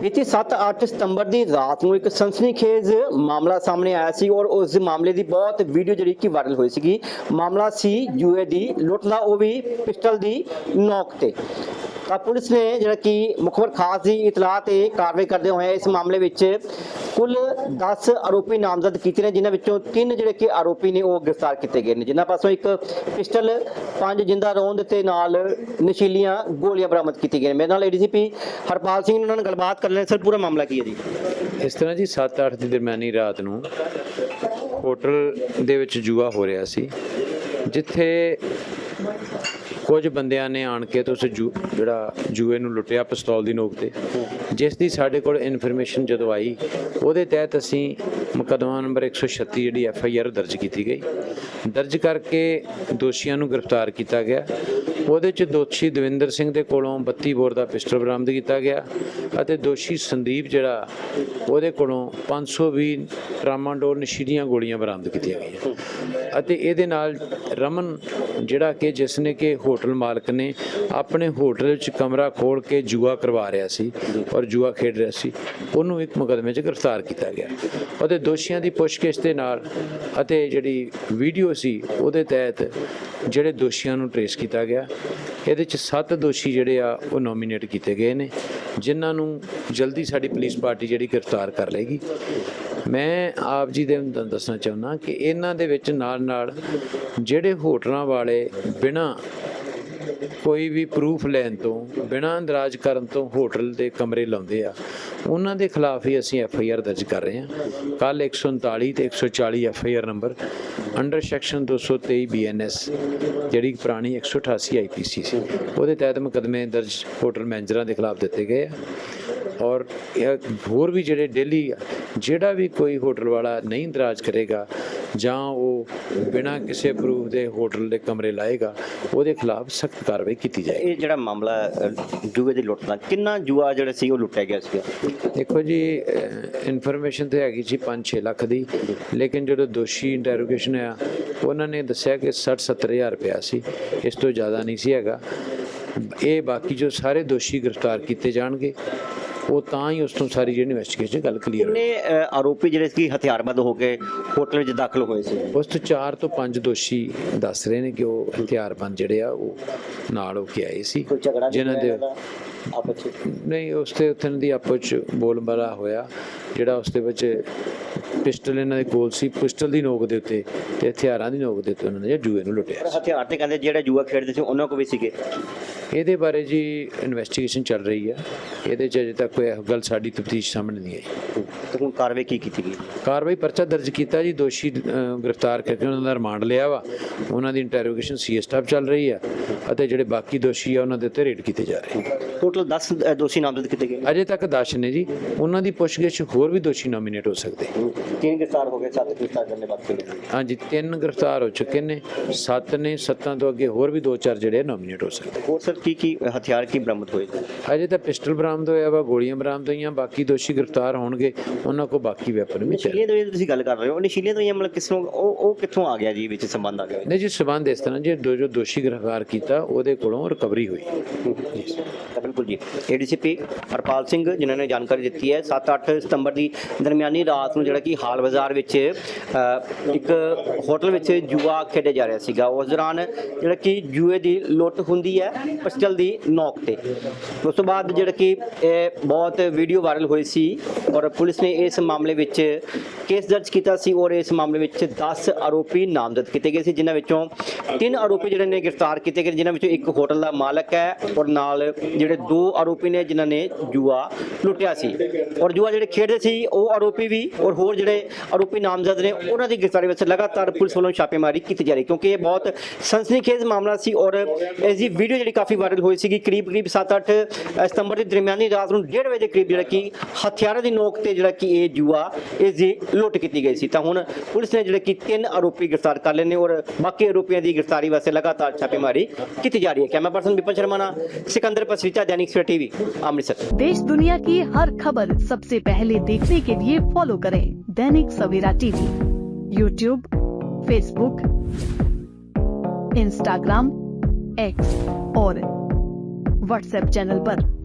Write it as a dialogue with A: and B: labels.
A: ਬੀਤੀ 7-8 ਸਤੰਬਰ ਦੀ ਰਾਤ ਨੂੰ ਇੱਕ ਸਨਸਨੀਖੇਜ਼ ਮਾਮਲਾ ਸਾਹਮਣੇ ਆਇਆ ਸੀ ਔਰ ਉਸ ਮਾਮਲੇ ਦੀ ਬਹੁਤ ਵੀਡੀਓ ਜਿਹੜੀ ਕਿ ਵਾਇਰਲ ਹੋਈ ਸੀਗੀ। ਮਾਮਲਾ ਸੀ ਯੂਏ ਦੀ, ਲੁੱਟ ਦਾ ਉਹ ਵੀ ਪਿਸਟਲ ਦੀ ਨੋਕ ਤੇ। ਤਾਂ ਪੁਲਿਸ ਨੇ ਜਿਹੜਾ ਕਿ ਮੁਖਬਰ ਖਾਸ ਦੀ ਇਤਲਾਹ ਤੇ ਕਾਰਵਾਈ ਕਰਦੇ ਹੋਏ ਇਸ ਮਾਮਲੇ ਵਿੱਚ ਕੁੱਲ 10 ਆਰੋਪੀ ਨਾਮਜ਼ਦ ਕੀਤੇ ਨੇ, ਜਿਨ੍ਹਾਂ ਵਿੱਚੋਂ ਤਿੰਨ ਜਿਹੜੇ ਕਿ ਆਰੋਪੀ ਨੇ ਉਹ ਗ੍ਰਿਫਤਾਰ ਕੀਤੇ ਗਏ ਨੇ। ਜਿਨ੍ਹਾਂ ਪਾਸੋਂ ਇੱਕ ਪਿਸਟਲ, ਪੰਜ ਜਿੰਦਾ ਰੌਂਦ ਤੇ ਨਾਲ ਨਸ਼ੀਲੀਆਂ ਗੋਲੀਆਂ ਬਰਾਮਦ ਕੀਤੀਆਂ ਗਈਆਂ ਨੇ। ਮੇਰੇ ਨਾਲ ਏਡੀਸੀਪੀ ਹਰਪਾਲ ਸਿੰਘ ਨੇ ਉਹਨਾਂ ਨਾਲ ਗੱਲਬਾਤ ਕਰ ਲੈਣ। ਸਰ, ਪੂਰਾ ਮਾਮਲਾ ਕੀ ਹੈ ਜੀ?
B: ਇਸ ਤਰ੍ਹਾਂ ਜੀ 7-8 ਦੀ ਦਰਮਿਆਨੀ ਰਾਤ ਨੂੰ ਹੋਟਲ ਦੇ ਵਿੱਚ ਜੂਆ ਹੋ ਰਿਹਾ ਸੀ, ਜਿੱਥੇ ਕੁਝ ਬੰਦਿਆਂ ਨੇ ਆਣ ਕੇ ਤੇ ਉਸ ਜੂ, ਜਿਹੜਾ ਜੂਏ ਨੂੰ ਲੁੱਟਿਆ ਪਿਸਤੌਲ ਦੀ ਨੋਕ ਤੇ। ਜਿਸ ਦੀ ਸਾਡੇ ਕੋਲ ਇਨਫੋਰਮੇਸ਼ਨ ਜਦੋਂ ਆਈ, ਉਹਦੇ ਤਹਿਤ ਅਸੀਂ ਮੁਕੱਦਮਾ ਨੰਬਰ 136 ਜਿਹੜੀ ਐਫ ਆਈ ਆਰ ਦਰਜ ਕੀਤੀ ਗਈ। ਦਰਜ ਕਰਕੇ ਦੋਸ਼ੀਆਂ ਨੂੰ ਗ੍ਰਿਫਤਾਰ ਕੀਤਾ ਗਿਆ। ਉਹਦੇ ਚ ਦੋਸ਼ੀ ਦਵਿੰਦਰ ਸਿੰਘ ਦੇ ਕੋਲੋਂ 32 ਬੋਰ ਦਾ ਪਿਸਟਲ ਬਰਾਮਦ ਕੀਤਾ ਗਿਆ ਅਤੇ ਦੋਸ਼ੀ ਸੰਦੀਪ ਜਿਹੜਾ, ਉਹਦੇ ਕੋਲੋਂ 520 ਟਰਾਮਾਡੋਲ ਨਸ਼ੀਲੀਆਂ ਗੋਲੀਆਂ ਬਰਾਮਦ ਕੀਤੀਆਂ ਗਈਆਂ। ਅਤੇ ਇਹਦੇ ਨਾਲ ਰਮਨ ਜਿਹੜਾ ਕਿ ਜਿਸ ਨੇ ਕਿ ਹੋਟਲ ਮਾਲਕ ਨੇ ਆਪਣੇ ਹੋਟਲ ਵਿੱਚ ਕਮਰਾ ਖੋਲ ਕੇ ਜੂਆ ਕਰਵਾ ਰਿਹਾ ਸੀ ਔਰ ਜੂਆ ਖੇਡ ਰਿਹਾ ਸੀ। ਉਹਨੂੰ ਇੱਕ ਮੁਕਦਮੇ 'ਚ ਗ੍ਰਿਫਤਾਰ ਕੀਤਾ ਗਿਆ। ਉਹਦੇ ਦੋਸ਼ੀਆਂ ਦੀ ਪੁੱਛਗਿੱਛ ਦੇ ਨਾਲ ਅਤੇ ਜਿਹੜੀ ਵੀਡੀਓ ਸੀ, ਉਹਦੇ ਤਹਿਤ ਜਿਹੜੇ ਦੋਸ਼ੀਆਂ ਨੂੰ ਟਰੇਸ ਕੀਤਾ ਗਿਆ। ਇਹਦੇ ਚ ਸੱਤ ਦੋਸ਼ੀ ਜਿਹੜੇ ਆ, ਉਹ ਨੋਮੀਨੇਟ ਕੀਤੇ ਗਏ ਨੇ, ਜਿਨ੍ਹਾਂ ਨੂੰ ਜਲਦੀ ਸਾਡੀ ਪੁਲਿਸ ਪਾਰਟੀ ਜਿਹੜੀ ਗ੍ਰਿਫਤਾਰ ਕਰ ਲਏਗੀ। ਮੈਂ ਆਪ ਜੀ ਦੇ ਦੱਸਣਾ ਚਾਹੁੰਦਾ ਕਿ ਇਹਨਾਂ ਦੇ ਵਿੱਚ ਨਾਲ ਨਾਲ ਜਿਹੜੇ ਹੋਟਲਾਂ ਵਾਲੇ ਬਿਨਾਂ ਕੋਈ ਵੀ ਪ੍ਰੂਫ ਲੈਣ ਤੋਂ, ਬਿਨਾਂ ਅੰਦਰਾਜ ਕਰਨ ਤੋਂ ਹੋਟਲ ਦੇ ਕਮਰੇ ਲਾਉਂਦੇ ਆ। ਉਹਨਾਂ ਦੇ ਖਿਲਾਫ ਹੀ ਅਸੀਂ ਐਫ ਆਈ ਆਰ ਦਰਜ ਕਰ ਰਹੇ ਹਾਂ। ਕੱਲ 139 ਤੇ 140 F I R number under section 223 B N S ਜਿਹੜੀ ਪੁਰਾਣੀ 188 ਆਈ ਪੀ ਸੀ। ਉਹਦੇ ਤਹਿਤ ਮੁਕੱਦਮੇ ਦਰਜ ਹੋਟਲ ਮੈਨੇਜਰਾਂ ਦੇ ਖਿਲਾਫ ਦਿੱਤੇ ਗਏ ਆ। ਔਰ ਹੋਰ ਵੀ ਜਿਹੜੇ ਡੇਲੀ ਜਿਹੜਾ ਵੀ ਕੋਈ ਹੋਟਲ ਵਾਲਾ ਨਹੀਂ ਇੰਦਰਾਜ ਕਰੇਗਾ ਜਾਂ ਉਹ ਬਿਨਾਂ ਕਿਸੇ ਪ੍ਰੂਫ ਦੇ ਹੋਟਲ ਦੇ ਕਮਰੇ ਲਾਏਗਾ ਉਹਦੇ ਖਿਲਾਫ ਸਖਤ ਕਾਰਵਾਈ ਕੀਤੀ ਜਾਏਗੀ।
A: ਇਹ ਜਿਹੜਾ ਮਾਮਲਾ ਜੂਏ ਦੀ ਲੁੱਟ ਦਾ ਕਿੰਨਾ ਜੂਆ ਜਿਹੜਾ ਸੀ ਉਹ ਲੁੱਟਿਆ ਗਿਆ ਸੀਗਾ?
B: ਦੇਖੋ ਜੀ ਇਨਫੋਰਮੇਸ਼ਨ ਤੇ ਹੈਗੀ ਸੀ 5-6 ਲੱਖ ਦੀ ਲੇਕਿਨ ਜਦੋਂ ਦੋਸ਼ੀ ਇੰਟਰੋਗੇਸ਼ਨ ਆ ਉਹਨਾਂ ਨੇ ਦੱਸਿਆ ਕਿ 60-70 ਹਜ਼ਾਰ ਰੁਪਇਆ ਸੀ ਇਸ ਤੋਂ ਜ਼ਿਆਦਾ ਨਹੀਂ ਸੀ ਹੈਗਾ। ਇਹ ਬਾਕੀ ਜੋ ਸਾਰੇ ਦੋਸ਼ੀ ਗ੍ਰਿਫਤਾਰ ਕੀਤੇ ਜਾਣਗੇ ਉਹ ਤਾਂ ਹੀ ਉਸ ਤੋਂ ਸਾਰੀ ਜਿਹੜੀ ਇਨਵੈਸਟੀਗੇਸ਼ਨ ਗੱਲ ਕਲੀਅਰ ਹੋਈ।
A: ਅ, ਆਰੋਪੀ ਜਿਹੜੇ ਸੀ ਹਥਿਆਰਬੰਦ ਹੋ ਕੇ ਹੋਟਲ ਵਿੱਚ ਦਾਖਲ ਹੋਏ ਸੀ?
B: ਉਸ ਤੋਂ 4 ਤੋਂ 5 ਦੋਸ਼ੀ ਦੱਸ ਰਹੇ ਨੇ ਕਿ ਉਹ ਹਥਿਆਰਬੰਦ ਜਿਹੜੇ ਆ ਉਹ ਨਾਲ ਹੋ ਕੇ ਆਏ ਸੀ। ਜਿਨ੍ਹਾਂ ਦੇ
A: ਆਪਸ ਵਿੱਚ?
B: ਨਹੀਂ ਉਸ ਤੇ ਉੱਥੇ ਦੀ ਆਪਸ ਚ ਬੋਲਬਾਲਾ ਹੋਇਆ ਜਿਹੜਾ ਉਸ ਦੇ ਵਿੱਚ ਪਿਸਟਲ ਇਹਨਾਂ ਦੇ ਕੋਲ ਸੀ। ਪਿਸਟਲ ਦੀ ਨੋਕ ਦੇ ਉੱਤੇ ਤੇ ਹਥਿਆਰਾਂ ਦੀ ਨੋਕ ਦੇ ਉੱਤੇ ਉਹਨਾਂ ਨੇ ਜੂਏ ਨੂੰ ਲੁੱਟਿਆ
A: ਹਥਿਆਰ ਤੇ ਕਹਿੰਦੇ ਜਿਹੜੇ ਜੂਆ ਖੇਡਦੇ ਸੀ ਉਹਨਾਂ ਕੋਲ ਵੀ ਸੀਗੇ?
B: ਇਹਦੇ ਬਾਰੇ ਜੀ ਇਨਵੈਸਟੀਗੇਸ਼ਨ ਚੱਲ ਰਹੀ ਹੈ ਇਹਦੇ ਚ ਅਜੇ ਤੱਕ ਕੋਈ ਇਹੋ ਗੱਲ ਸਾਡੀ ਤਫਤੀਸ਼ ਸਾਹਮਣੇ ਨਹੀਂ ਆਈ।
A: ਤੇ ਹੁਣ ਕਾਰਵਾਈ ਕੀ ਕੀਤੀ ਗਈ?
B: ਕਾਰਵਾਈ ਪਰਚਾ ਦਰਜ ਕੀਤਾ ਜੀ ਦੋਸ਼ੀ ਅਹ, ਗ੍ਰਿਫਤਾਰ ਕਰਕੇ ਉਹਨਾਂ ਦਾ ਰਿਮਾਂਡ ਲਿਆ ਵਾ। ਉਹਨਾਂ ਦੀ ਇੰਟਰੋਗੇਸ਼ਨ ਸੀ ਸਟਾਫ ਚੱਲ ਰਹੀ ਹੈ ਅਤੇ ਜਿਹੜੇ ਬਾਕੀ ਦੋਸ਼ੀ ਆ ਉਹਨਾਂ ਦੇ ਉੱਤੇ ਰੇਡ ਕੀਤੇ ਜਾ ਰਹੇ ਆ।
A: ਟੋਟਲ 10 ਅ, ਦੋਸ਼ੀ ਨਾਮਜ਼ਦ ਕੀਤੇ ਗਏ
B: ਅਜੇ ਤੱਕ ਦਸ ਨੇ ਜੀ। ਉਹਨਾਂ ਦੀ ਪੁੱਛਗਿੱਛ ਹੋਰ ਵੀ ਦੋਸ਼ੀ ਨੋਮੀਨੇਟ ਹੋ ਸਕਦੇ।
A: ਤਿੰਨ ਗ੍ਰਿਫਤਾਰ ਹੋ ਗਏ ਸੱਤ ਗ੍ਰਿਫਤਾਰ ਕਰਨੇ ਬਾਕੀ ਨੇ
B: ਹਾਂਜੀ ਤਿੰਨ ਗ੍ਰਿਫਤਾਰ ਹੋ ਚੁੱਕੇ ਨੇ। ਸੱਤ ਨੇ ਸੱਤਾਂ ਤੋਂ ਅੱਗੇ ਹੋਰ ਵੀ ਦੋ ਚਾਰ ਜਿਹੜੇ ਨੋਮੀਨੇਟ ਹੋ ਸਕਦੇ।
A: ਹੋਰ ਸਰ ਕੀ ਕੀ ਹਥਿਆਰ ਕੀ ਬਰਾਮਦ ਹੋਏ?
B: ਅਜੇ ਤਾਂ ਪਿਸਟਲ ਬਰਾਮਦ ਹੋਇਆ ਵਾ ਗੋਲੀਆਂ ਬਰਾਮਦ ਹੋਈਆਂ ਬਾਕੀ ਦੋਸ਼ੀ ਗ੍ਰਿਫਤਾਰ ਹੋਣਗੇ ਉਹਨਾਂ ਕੋਲ ਬਾਕੀ ਵੈਪਨ ਵੀ
A: ਨਸ਼ੀਲੀਆਂ ਦਵਾਈਆਂ ਦੀ ਤੁਸੀਂ ਗੱਲ ਕਰ ਰਹੇ ਹੋ ਨਸ਼ੀਲੀਆਂ ਦਵਾਈਆਂ ਮਤਲਬ ਕਿਸੋਂ ਉਹ ਉਹ ਕਿੱਥੋਂ ਆ ਗਿਆ ਜੀ ਵਿੱਚ ਸੰਬੰਧ ਆ ਗਿਆ?
B: ਨਹੀਂ ਜੀ ਸਬੰਧ ਇਸ ਤਰ੍ਹਾਂ ਜੀ ਦੋ ਜੋ ਦੋਸ਼ੀ ਗ੍ਰਿਫਤਾਰ ਕੀਤਾ ਉਹਦੇ ਕੋਲੋਂ ਰਿਕਵਰੀ ਹੋਈ।
A: ਬਿਲਕੁਲ ਜੀ। ਏਡੀਸੀਪੀ ਹਰਪਾਲ ਸਿੰਘ ਜਿਨ੍ਹਾਂ ਨੇ ਜਾਣਕਾਰੀ ਦਿੱਤੀ ਹੈ 7-8 ਸਤੰਬਰ ਦੀ ਦਰਮਿਆਨੀ ਰਾਤ ਨੂੰ ਜਿਹੜਾ ਕਿ ਹਾਲ ਬਾਜ਼ਾਰ ਵਿੱਚ ਇੱਕ ਹੋਟਲ ਵਿੱਚ ਜੂਆ ਖੇਡਿਆ ਜਾ ਰਿਹਾ ਸੀਗਾ। ਉਸ ਦੌਰਾਨ ਜਿਹੜਾ ਕਿ ਜੂਏ ਦੀ ਲੁੱਟ ਹੁੰਦੀ ਹੈ ਪਿਸਟਲ ਦੀ ਨੋਕ ਤੇ। ਉਸ ਤੋਂ ਬਾਅਦ ਜਿਹੜਾ ਕਿ ਇਹ ਬਹੁਤ ਵੀਡੀਓ ਵਾਇਰਲ ਹੋਈ ਸੀ ਔਰ ਪੁਲਿਸ ਨੇ ਇਸ ਮਾਮਲੇ ਵਿੱਚ ਕੇਸ ਦਰਜ ਕੀਤਾ ਸੀ ਔਰ ਇਸ ਮਾਮਲੇ ਵਿੱਚ 10 ਆਰੋਪੀ ਨਾਮਜ਼ਦ ਕੀਤੇ ਗਏ ਸੀ, ਜਿਨ੍ਹਾਂ ਵਿੱਚੋਂ ਤਿੰਨ ਆਰੋਪੀ ਜਿਹੜੇ ਨੇ ਗ੍ਰਿਫਤਾਰ ਕੀਤੇ ਗਏ ਜਿਨ੍ਹਾਂ ਵਿੱਚੋਂ ਇੱਕ ਹੋਟਲ ਦਾ ਮਾਲਕ ਹੈ ਔਰ ਨਾਲ ਜਿਹੜੇ ਦੋ ਆਰੋਪੀ ਨੇ ਜਿਨ੍ਹਾਂ ਨੇ ਜੂਆ ਲੁੱਟਿਆ ਸੀ। ਔਰ ਜੂਆ ਜਿਹੜੇ ਖੇਡਦੇ ਸੀ, ਉਹ ਆਰੋਪੀ ਵੀ ਔਰ ਹੋਰ ਜਿਹੜੇ ਆਰੋਪੀ ਨਾਮਜ਼ਦ ਨੇ, ਉਹਨਾਂ ਦੀ ਗ੍ਰਿਫਤਾਰੀ ਵਿੱਚ ਲਗਾਤਾਰ ਪੁਲਿਸ ਵੱਲੋਂ ਛਾਪੇਮਾਰੀ ਕੀਤੀ ਜਾ ਰਹੀ ਕਿਉਂਕਿ ਇਹ ਬਹੁਤ ਸਨਸਨੀਖੇਜ਼ ਮਾਮਲਾ ਸੀ ਔਰ ਇਸ ਦੀ ਵੀਡੀਓ ਜਿਹੜੀ ਕਾਫੀ ਵਾਇਰਲ ਹੋਈ ਸੀਗੀ ਕਰੀਬ ਕਰੀਬ 7-8 ਸਤੰਬਰ ਦੇ ਦਰਮਿਆਨੀ ਰਾਤ ਨੂੰ 1:30 ਵਜੇ ਦੇ ਕਰੀਬ ਜਿਹੜਾ ਕਿ ਹਥਿਆਰਾਂ ਦੀ ਨੋਕ ਤੇ ਜਿਹੜਾ ਕਿ ਇਹ ਜੂਆ ਇਸ ਦੀ ਲੁੱਟ ਕੀਤੀ ਗਈ ਸੀ ਤਾਂ ਹੁਣ ਪੁਲਿਸ ਨੇ ਜਿਹੜੇ ਕਿ ਤਿੰਨ ਆਰੋਪੀ ਗ੍ਰਿਫਤਾਰ ਕਰ ਲਏ ਨੇ ਔਰ ਬਾਕੀ ਆਰੋਪੀਆਂ ਦੀ ਗ੍ਰਿਫਤਾਰੀ ਵਾਸਤੇ ਲਗਾਤਾਰ ਛਾਪੇਮਾਰੀ ਕੀਤੀ ਜਾ ਰਹੀ ਹੈ ਕੈਮਰਾ ਪਰਸਨ ਵਿਪਨ ਸ਼ਰਮਾ ਨਾਲ सिकंदर पसरीचा दैनिक सवेरा टीवी अमृतसर
C: देश दुनिया की हर खबर सबसे पहले देखने के लिए फॉलो करें Dainik Savera TV YouTube Facebook Instagram X और व्हाट्सएप चैनल पर।